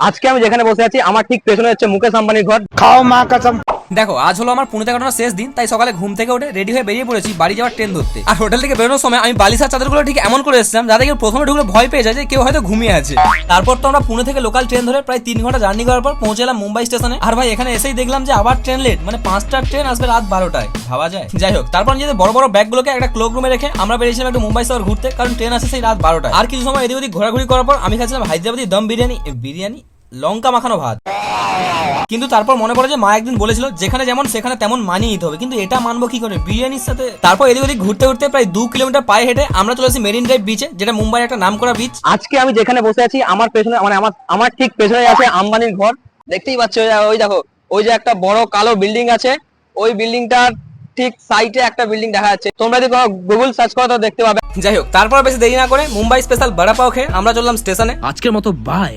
আজকে আমি যেখানে বসে আছি আমার ঠিক পেছনে হচ্ছে মুকেশ আম্বানির ঘর। খাও মা কসম। দেখো আজ হলো আমার পুনেতে কাটানোর শেষ দিন তাই সকালে ঘুম থেকে উঠে রেডি হয়ে বেরিয়ে পড়েছি বাড়ি যাওয়ার ট্রেন ধরতে। আর হোটেল থেকে বেরোনোর সময় আমি বালিশার চাদরগুলো ঠিক এমন করে এসেছিলাম যাতে কেউ প্রথমে ঢুকলে ভয় পেয়ে যায় যে কেউ হয়তো ঘুমিয়ে আছে। তারপর তো আমরা পুনে থেকে লোকাল ট্রেন ধরে প্রায় তিন ঘণ্টা জার্নি করার পর পৌঁছালাম মুম্বাই স্টেশনে। আর ভাই এখানে এসেই দেখলাম যে আবার ট্রেন লেট মানে পাঁচটার ট্রেন আসবে রাত বারোটায়। ভাবা যায়। যাই হোক তারপর নিজেদের বড় বড় ব্যাগগুলোকে একটা ক্লোক রুমে রেখে আমরা বেরিয়েছিলাম একটু মুম্বাই শহর ঘুরতে কারণ ট্রেন আসে সেই রাত বারোটায়। আর কিছু সময় এদিক ওদিক ঘোরাঘুরি করার পর আমি খাচ্ছিলাম হায়দ্রাবাদি দম বিরিয়ানি বিরিয়ানি লঙ্কা মাখানো ভাত। কিন্তু তারপর মনে পড়ে যে মা একদিন বলেছিল যেখানে যেমন সেখানে তেমন মানিয়ে নিতে হবে। কিন্তু এটা মানবো কি করে? বিরিয়ানির সাথে তারপর এদিক ওদিক ঘুরতে ঘুরতে প্রায় দু কিলোমিটার পায়ে হেঁটে আমরা চলে আসি মেরিন ড্রাইভ বিচে যেটা মুম্বাইয়ের একটা নাম করা বিচ আজকে আমি যেখানে বসে আছি আমার পেছনে মানে আমার আমার ঠিক পেছনে আছে আম্বানির ঘর। দেখতেই পাচ্ছ ওই দেখো ওই যে একটা বড় কালো বিল্ডিং আছে। ওই বিল্ডিংটার ঠিক সাইডে একটা বিল্ডিং দেখা যাচ্ছে। তোমরা যদি গুগল সার্চ করো তো দেখতে পাবে। যাই হোক তারপর বেশি দেরি না করে মুম্বাই স্পেশাল বড়া পাও খেয়ে আমরা চললাম স্টেশনে আজকের মতো বাই